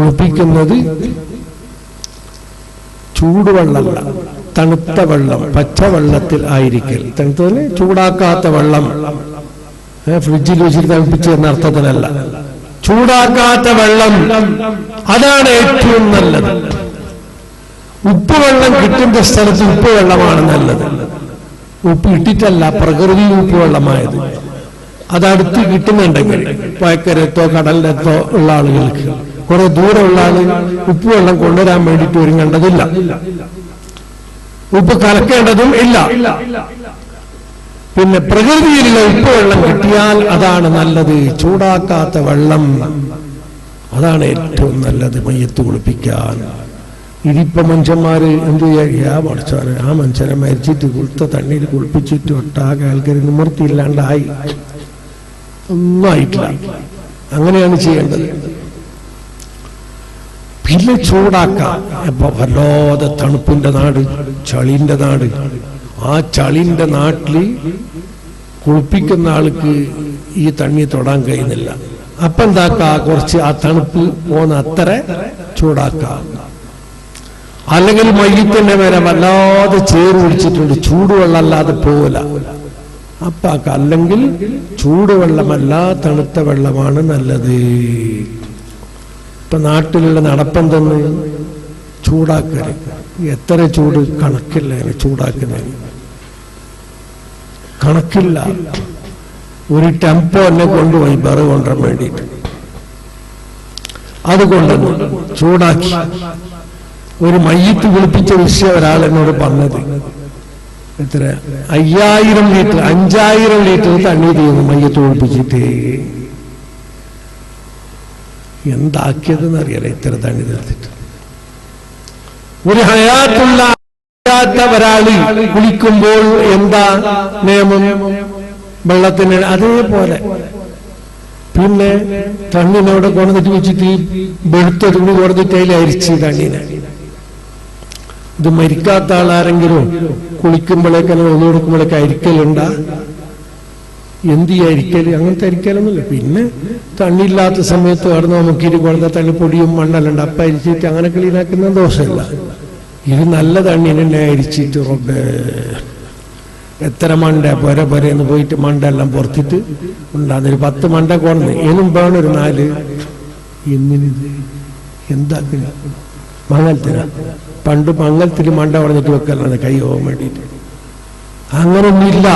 കുളിപ്പിക്കുന്നത് ചൂടുവെള്ളമല്ല തണുത്ത വെള്ളം പച്ചവെള്ളത്തിൽ ആയിരിക്കൽ. തണുത്തതിന് ചൂടാക്കാത്ത വെള്ളം. ഫ്രിഡ്ജിൽ വെച്ചിട്ട് തണുപ്പിച്ചു എന്ന അർത്ഥത്തിനല്ല ചൂടാക്കാത്ത വെള്ളം. അതാണ് ഏറ്റവും നല്ലത്. ഉപ്പ് വെള്ളം കിട്ടുന്ന സ്ഥലത്ത് ഉപ്പ് വെള്ളമാണ് നല്ലത്. ഉപ്പ് ഇട്ടിട്ടല്ല പ്രകൃതി ഉപ്പ് വെള്ളമായത്. അതടുത്ത് കിട്ടുന്നുണ്ടെങ്കിൽ പുഴക്കരത്തോ കടലിലത്തോ ഉള്ള ആളുകൾക്ക്. കുറെ ദൂരമുള്ള ആൾ ഉപ്പ് വെള്ളം കൊണ്ടുവരാൻ വേണ്ടിയിട്ട് ഒരുങ്ങേണ്ടതില്ല. ഉപ്പ് കലക്കേണ്ടതും ഇല്ല. പിന്നെ പ്രകൃതിയിലുള്ള ഉപ്പ് വെള്ളം കിട്ടിയാൽ അതാണ് നല്ലത്. ചൂടാക്കാത്ത വെള്ളം. അതാണ് ഏറ്റവും നല്ലത് മയ്യത്ത് കുളിപ്പിക്കാൻ. ഇതിപ്പോ മനുഷ്യന്മാര് എന്ത് ചെയ്യാ? പഠിച്ചോനെ ആ മനുഷ്യനെ മരിച്ചിട്ട് കുളുത്ത തണ്ണീര് കുളിപ്പിച്ചിട്ട് ഒട്ടാകെ ആൾക്കാർ നിവൃത്തിയില്ലാണ്ടായി ഒന്നും ആയിട്ടില്ല. അങ്ങനെയാണ് ചെയ്യേണ്ടത്. പിന്നെ ചൂടാക്കാം. അപ്പൊ വല്ലാതെ തണുപ്പിന്റെ നാട് ചളിന്റെ നാട്. ആ ചളിന്റെ നാട്ടിൽ കുളിപ്പിക്കുന്ന ആൾക്ക് ഈ തണ്ണി തൊടാൻ കഴിയുന്നില്ല. അപ്പൊ എന്താക്ക? കുറച്ച് ആ തണുപ്പ് പോന്ന അത്ര ചൂടാക്കാം. അല്ലെങ്കിൽ മയ്യത്തിന്റെ മേലെ വല്ലാതെ ചേറ് പിടിച്ചിട്ടുണ്ട്. ചൂടുവെള്ളം അല്ലാതെ പോവില്ല. അപ്പാക്ക അല്ലെങ്കിൽ ചൂടുവെള്ളമല്ല തണുത്ത വെള്ളമാണ് നല്ലത്. ഇപ്പൊ നാട്ടിലുള്ള നടപ്പെന്തെന്ന് ചൂടാക്കൽ. എത്ര ചൂട് കണക്കില്ല ചൂടാക്കുന്നതിന്. കണക്കില്ല. ഒരു ടെമ്പോ എന്നെ കൊണ്ടുപോയി ബറ് കൊണ്ടുവരാൻ വേണ്ടിയിട്ട്. അതുകൊണ്ട് ചൂടാക്കി. ഒരു മയ്യത്ത് കുളിപ്പിച്ച വിഷയ ഒരാൾ എന്നോട് പറഞ്ഞത്. എത്ര? അയ്യായിരം ലിറ്റർ അഞ്ചായിരം ലിറ്റർ തണ്ണീർ ചെയ്യുന്നു മയ്യത്ത് കുളിപ്പിച്ചിട്ട്. എന്താക്കിയതെന്ന് അറിയാല ഇത്ര തണി നിർത്തിട്ട് ഒരു ഹയാത്തുള്ള ഒരാളി കുളിക്കുമ്പോൾ എന്താ നിയമം? വെള്ളത്തിന് അതേപോലെ. പിന്നെ തണ്ണിനോടെ കൊണ്ടിട്ട് വെച്ചിട്ട് ഈ വെളുത്ത തുണി കൊടുത്തിട്ട് അതിൽ അരിച്ച് തണ്ണിനെ. ഇത് മരിക്കാത്ത ആളാരെങ്കിലും കുളിക്കുമ്പോഴേക്കല്ല ഒന്നു കൊടുക്കുമ്പോഴേക്ക് അരിക്കലുണ്ടാ? എന്ത് അരിക്കൽ അങ്ങനത്തെ അരിക്കലൊന്നുമില്ല പിന്നെ തണ്ണിയില്ലാത്ത സമയത്ത് കടന്ന് നമുക്കിരി കൊടുത്ത തണ്ണി പൊടിയും മണ്ണെല്ലാം അപ്പം അരിച്ചിട്ട് അങ്ങനെ ക്ലീനാക്കുന്ന ദോഷമില്ല. ഇത് നല്ല തണ്ണീനെ അരിച്ചിട്ട് റബ്ബേ. എത്ര മണ്ട പൊര പൊരന്ന് പോയിട്ട് മണ്ട എല്ലാം പുറത്തിട്ട് ഉണ്ടാകുന്ന ഒരു പത്ത് മണ്ട കൊണ്ട് ഇനും വേണം ഒരു നാല്. എന്തിനിത്? എന്താക്കില്ല മംഗലത്തിന. പണ്ട് മംഗലത്തിൽ മണ്ട പറഞ്ഞിട്ട് വെക്കലാണ് കൈ പോകാൻ വേണ്ടിയിട്ട് അങ്ങനൊന്നുമില്ല.